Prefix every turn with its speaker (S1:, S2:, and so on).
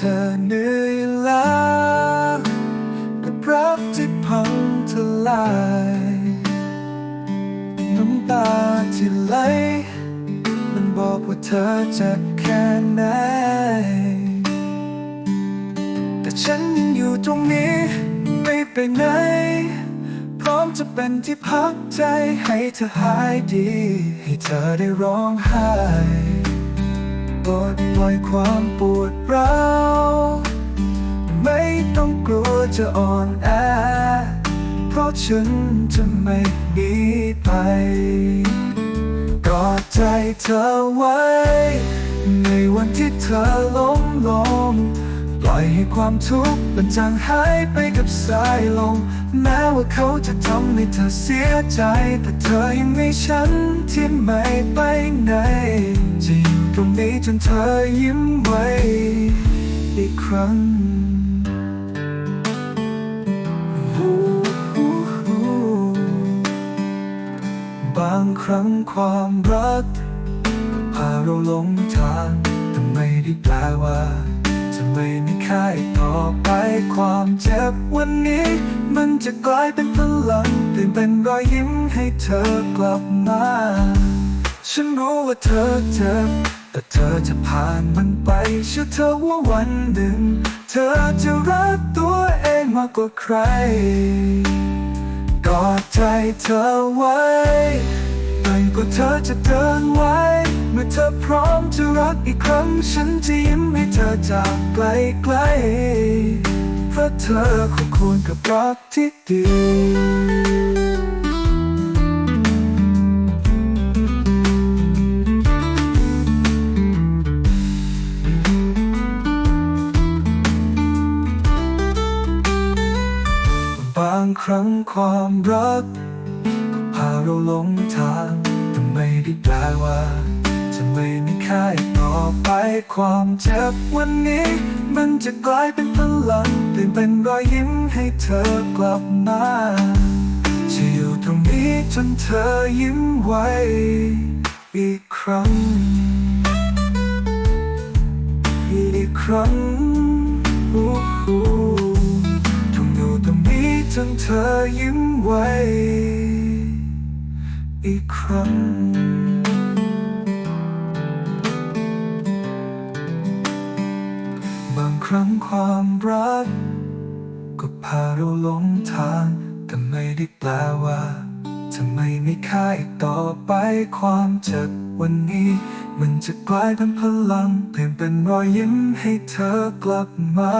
S1: ธอเหนื่อยล้ากับรักที่พังทลายน้ำตาที่ไหลมันบอกว่าเธอจะแค่ไหน แต่ฉันยังอยู่ตรงนี้ไม่ไปไหน พร้อมจะเป็นที่พักใจให้เธอหายดี ให้เธอได้ร้องไห้ ปลดปล่อยความปวดร้าวไม่ต้องกลัวจะอ่อนแอ เพราะฉันจะไม่หนีไปกอดใจเธอไว้ ในวันที่เธอล้มลง ปล่อยให้ความทุกข์มันจางหายไปกับสายลมแม้ว่าเขาจะทำให้เธอเสียใจ แต่เธอยังมีฉันที่ไม่ไปไหน นี้จนเธอยิ้มไว้อีกครั้งบางครั้งความรักพาเราหลงทางแต่ไม่ได้แปลว่า จะไม่มีค่าอีกต่อไปความเจ็บวันนี้ มันจะกลายเป็นพลังเปลี่ยนเป็นรอยยิ้มให้เธอกลับมา ฉันรู้ว่าเธอเจ็บ แต่เธอจะผ่านมันไป เชื่อเธอว่าวันหนึ่ง เธอจะรักตัวเองมากกว่าใคร กอดใจเธอไว้ไปกว่าเธอจะเดินไว้ เมื่อเธอพร้อมจะรักอีกครั้ง ฉันจะยิ้มให้เธอจากไกลไกลเพราะเธอคู่ควรกับรักที่ดีางครั้งความรักก็พาเราหลงทางแต่ไม่ได้แปลว่า จะไม่มีค่าอีกต่อไปความเจ็บวันนี้ มันจะกลายเป็นพลังเปลี่ยนเป็นรอยยิ้มให้เธอกลับมาจะอยู่ตรงนี้จนเธอยิ้มไว้อีกครั้ง อีกครั้งอู้หู นเธอยิ้มไว้ อีกครั้ง บางครั้งความรัก ก็พาเราหลงทาง แต่ไม่ได้แปลว่าจะไม่มีค่าอีกต่อไปความเจ็บวันนี้ มันจะกลายเป็นพลัง เปลี่ยนเป็นรอยยิ้มให้เธอกลับมา